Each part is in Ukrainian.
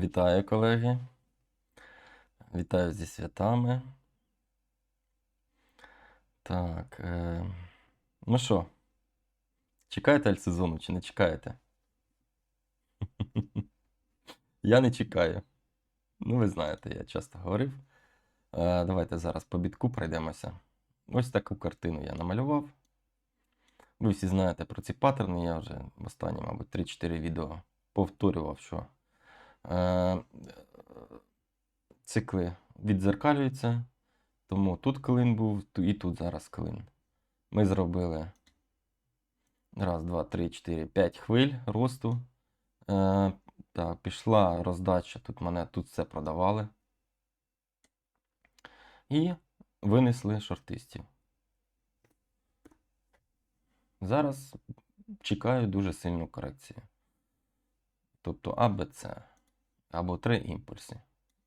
Вітаю, колеги. Вітаю зі святами. Так. Е... Ну що, чекаєте альсезону чи не чекаєте? Я не чекаю. Ну, ви знаєте, я часто говорив. Е, Давайте зараз по бітку пройдемося. Ось таку картину я намалював. Ви всі знаєте про ці паттерни, я вже в останні, мабуть, 3-4 відео повторював, що цикли віддзеркалюються. Тому тут клин був, і тут зараз клин. Ми зробили раз, два, три, чотири, п'ять хвиль росту. Е, так, пішла роздача. Тут мене тут все продавали. І винесли шортистів. Зараз чекаю дуже сильну корекцію. Тобто АБЦ. Або три імпульси.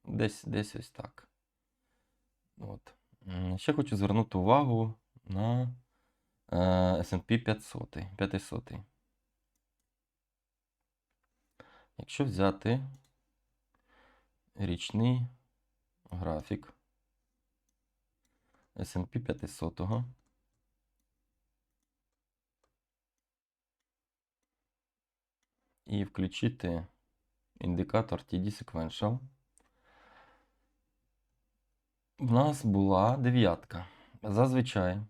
Десь, десь ось так. От. Ще хочу звернути увагу на е, S&P 500. 500. Якщо взяти річний графік S&P 500, і включити індикатор TD Sequential, в нас була дев'ятка. Зазвичай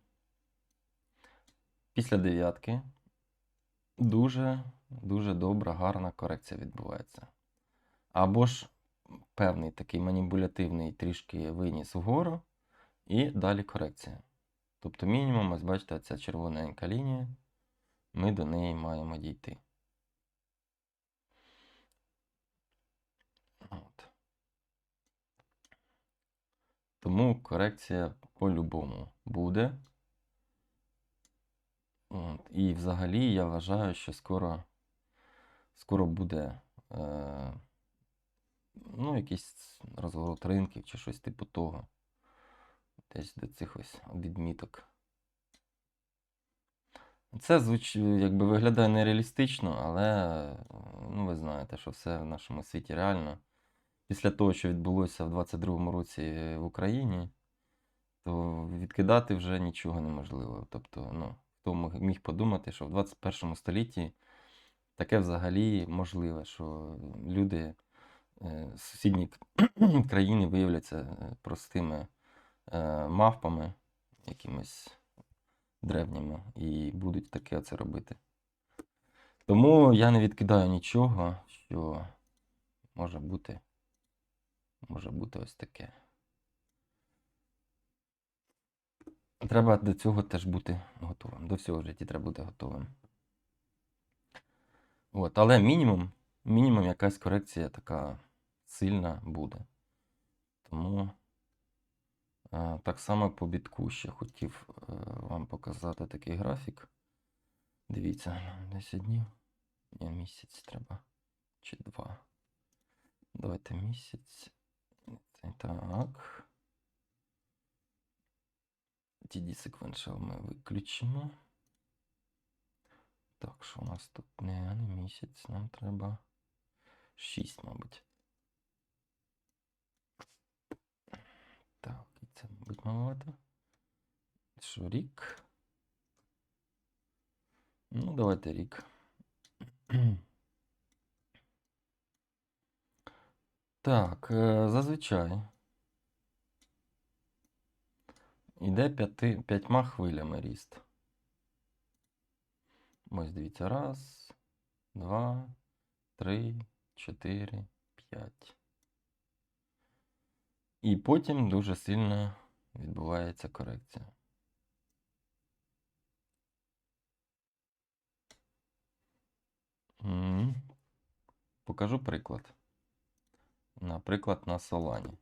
після дев'ятки дуже, дуже добра, гарна корекція відбувається. Або ж певний такий маніпулятивний трішки виніс вгору, і далі корекція. Тобто мінімум, ось бачите, ця червоненька лінія, ми до неї маємо дійти. Тому корекція по-любому буде. От. І взагалі я вважаю, що скоро, скоро буде е, ну, якийсь розворот ринків чи щось типу того. Десь до цих ось відміток. Це звуч... якби виглядає нереалістично, але ну, ви знаєте, що все в нашому світі реально. Після того, що відбулося в 22-му році в Україні, то відкидати вже нічого неможливо. Тобто, ну, хто міг подумати, що в 21 столітті таке взагалі можливе, що люди е, з сусідні країни виявляться е, простими е, мавпами, якимись древніми, і будуть таке оце робити. Тому я не відкидаю нічого, що може бути, може бути ось таке. Треба до цього теж бути готовим. До всього в житті треба бути готовим. От, але мінімум, мінімум якась корекція така сильна буде. Тому е, так само по бітку ще хотів е, вам показати такий графік. Дивіться, 10 днів. Ні, місяць треба. Чи два. Давайте місяць. Це Так. TD Sequential ми виключимо. Так, що у нас тут не, не місяць, нам треба 6, мабуть. Так, і це, мабуть, маловато. Що, рік? Ну, давайте рік. Так, е, зазвичай іде п'яти, п'ятьма хвилями ріст. Ось дивіться, раз, два, три, чотири, п'ять. І потім дуже сильно відбувається корекція. Покажу приклад. Наприклад, на Солані.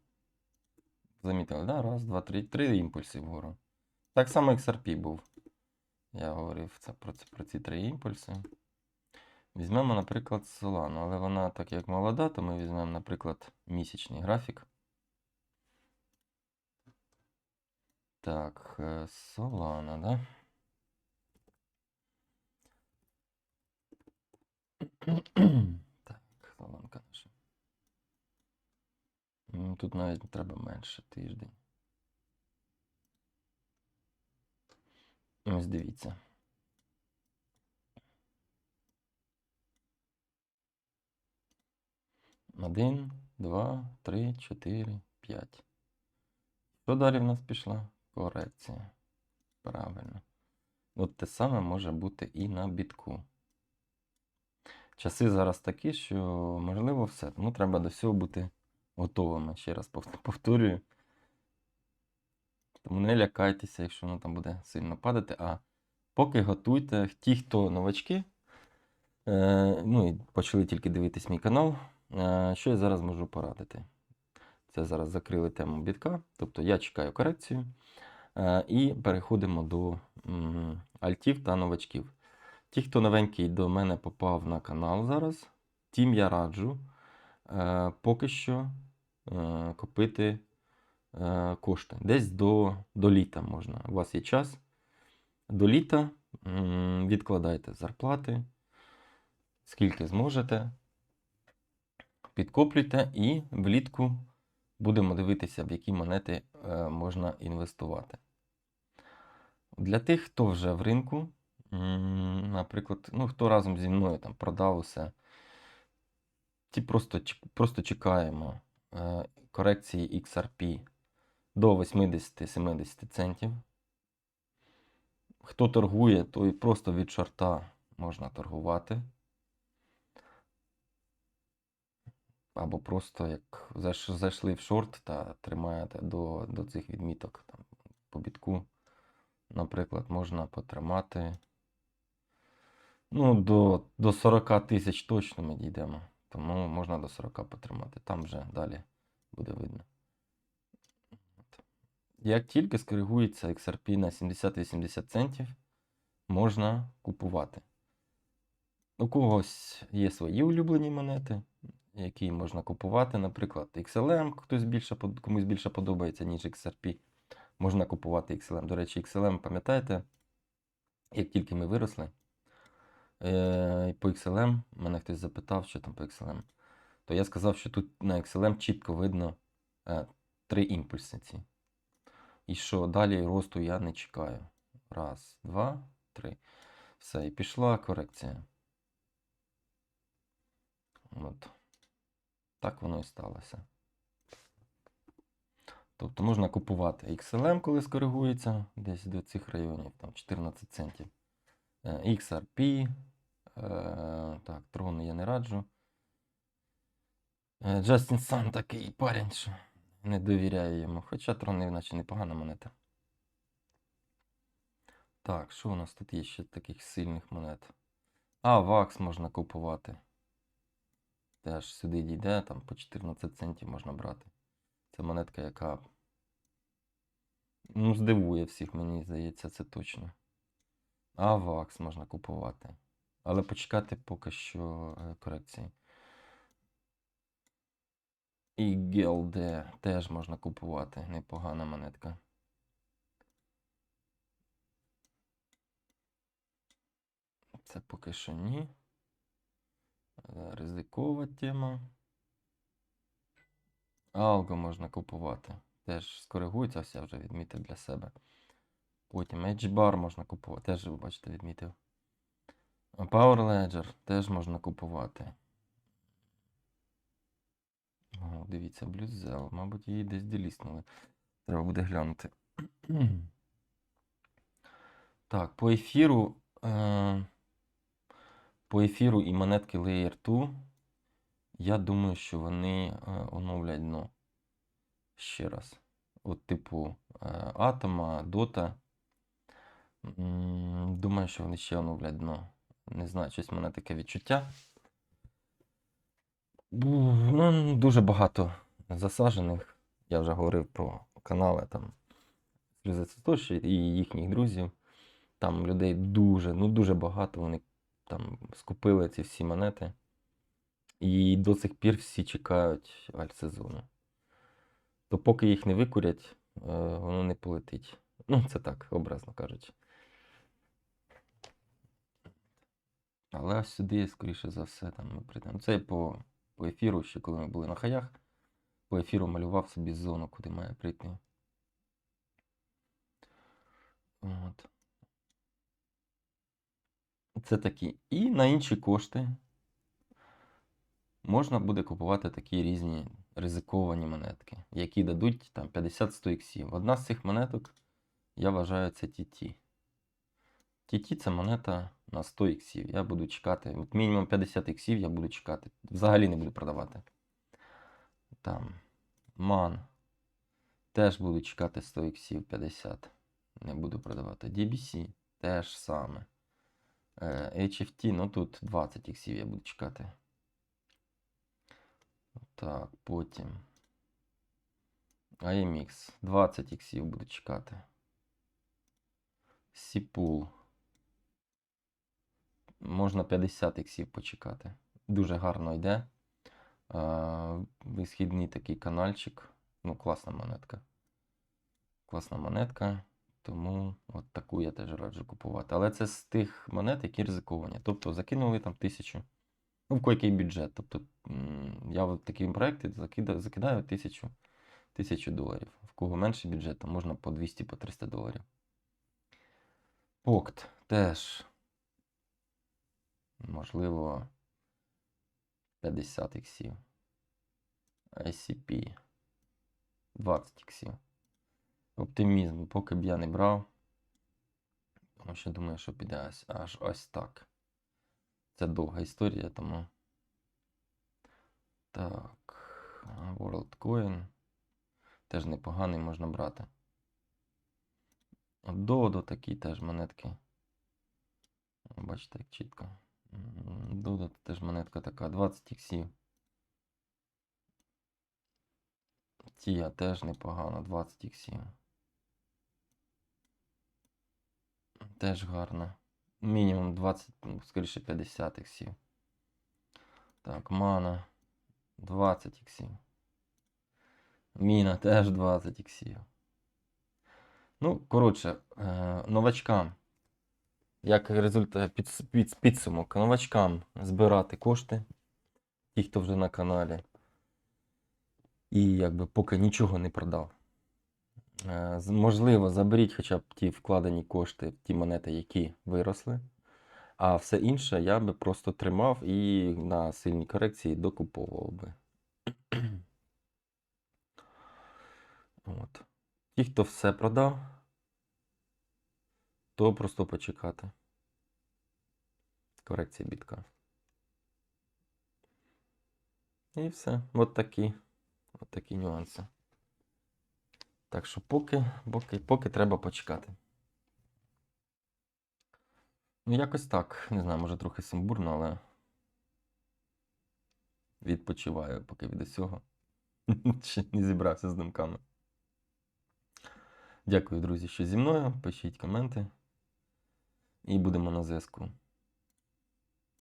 Замітили, да? Раз, два, три, три імпульси вгору. Так само XRP був. Я говорив це про, про ці три імпульси. Візьмемо, наприклад, Solana, але вона так як молода, то ми візьмемо, наприклад, місячний графік. Так, е, Solana, да? Так, Соланка наша. Тут навіть треба менше тиждень. Ось дивіться. Один, два, три, чотири, п'ять. Що далі в нас пішла? Корекція. Правильно. От те саме може бути і на бітку. Часи зараз такі, що можливо все. Тому треба до всього бути готовими. Ще раз повторюю. Тому не лякайтеся, якщо воно там буде сильно падати. А поки готуйте ті, хто новачки, е, ну і почали тільки дивитись мій канал. Е, що я зараз можу порадити? Це зараз закрили тему бітка. Тобто я чекаю корекцію. Е, і переходимо до альтів та новачків. Ті, хто новенький до мене попав на канал зараз, тим я раджу поки що купити е, кошти. Десь до, до літа можна. У вас є час. До літа відкладайте зарплати, скільки зможете. Підкоплюйте і влітку будемо дивитися, в які монети е, можна інвестувати. Для тих, хто вже в ринку, наприклад, ну, хто разом зі мною там продав усе, ті просто, просто чекаємо е, корекції XRP до 80-70 центів. Хто торгує, той просто від шорта можна торгувати. Або просто як зайшли в шорт та тримаєте до, до цих відміток там, по бітку. Наприклад, можна потримати. Ну, до, до 40 тисяч точно ми дійдемо. Тому можна до 40 потримати. Там вже далі буде видно. Як тільки скоригується XRP на 70-80 центів, можна купувати. У когось є свої улюблені монети, які можна купувати. Наприклад, XLM, хтось більше, комусь більше подобається, ніж XRP. Можна купувати XLM. До речі, XLM, пам'ятаєте, як тільки ми виросли, по XLM, мене хтось запитав, що там по XLM, то я сказав, що тут на XLM чітко видно е, три імпульси ці. І що далі росту я не чекаю. Раз, два, три. Все, і пішла корекція. От. Так воно і сталося. Тобто можна купувати XLM, коли скоригується, десь до цих районів, там 14 центів. Е, XRP. е, Так, Tron я не раджу. Е, Justin Sun такий парень, що не довіряю йому. Хоча Tron наче непогана монета. Так, що у нас тут є ще таких сильних монет? А, VAX можна купувати. Теж сюди дійде, там по 14 центів можна брати. Це монетка, яка ну, здивує всіх, мені здається, це точно. А VAX можна купувати. Але почекати поки що е, корекції. І GLD теж можна купувати. Непогана монетка. Це поки що ні. Е, Ризикова тема. Алго можна купувати. Теж скоригується, ось вже відмітив для себе. Потім Edge можна купувати. Теж, ви бачите, відмітив. Power Ledger теж можна купувати. О, дивіться, Blue Мабуть, її десь деліснули. Треба буде глянути. Так, по ефіру. Е- по ефіру і монетки Layer 2. Я думаю, що вони е, оновлять дно. Ще раз. От, типу, е, Атома, Дота. Думаю, що вони ще оновлять дно. Не знаю, щось в мене таке відчуття. Ну, дуже багато засаджених. Я вже говорив про канали там Цитоші і їхніх друзів. Там людей дуже, ну дуже багато. Вони там скупили ці всі монети. І до сих пір всі чекають альтсезону. То поки їх не викурять, е, воно не полетить. Ну, це так, образно кажучи. Але сюди, скоріше за все, там ми прийдемо. Це по, по ефіру, ще коли ми були на хаях. по ефіру малював собі зону, куди має прийти. От. Це такі. І на інші кошти можна буде купувати такі різні ризиковані монетки, які дадуть там 50-100 іксів. Одна з цих монеток, я вважаю, це TT. TT це монета на 100 іксів. Я буду чекати. От мінімум 50 іксів я буду чекати. Взагалі не буду продавати. Там. MAN. Теж буду чекати 100 іксів 50. Не буду продавати. DBC теж саме. Е, HFT, ну тут 20 іксів я буду чекати. Так, потім. AMX. 20 іксів буду чекати. Сіпул. Можна 50 іксів почекати. Дуже гарно йде. Висхідний такий канальчик. Ну, класна монетка. Класна монетка. Тому от таку я теж раджу купувати. Але це з тих монет, які ризиковані. Тобто закинули там тисячу. Ну, в койкий бюджет. Тобто я в такі проекти закидаю, закидаю тисячу, тисячу доларів. В кого менший бюджет, можна по 200 по 300 доларів. Покт теж. Можливо, 50 іксів. ICP 20 іксів. Оптимізм, поки б я не брав. Тому що думаю, що піде ось, аж ось так. Це довга історія, тому. Так. WorldCoin. Теж непоганий можна брати. Dodo такі теж монетки. Бачите, як чітко. Dodo теж монетка така. 20 іксів. Тія теж непогано, 20 іксів. Теж гарно. Мінімум 20, ну, скоріше 50 іксів. Так, мана 20 іксів. Міна теж 20 іксів. Ну, коротше, е, новачкам, як результат під, під, підсумок, новачкам збирати кошти, ті, хто вже на каналі. І якби поки нічого не продав. Е, Можливо, заберіть хоча б ті вкладені кошти, ті монети, які виросли. А все інше я би просто тримав і на сильній корекції докуповував би. От. Ті, хто все продав, то просто почекати. Корекція бітка. І все. От такі, от такі нюанси. Так що поки, поки, поки треба почекати. Ну, якось так. Не знаю, може трохи сумбурно, але відпочиваю поки від усього. Ще не зібрався з думками. Дякую, друзі, що зі мною. Пишіть коменти. І будемо на зв'язку.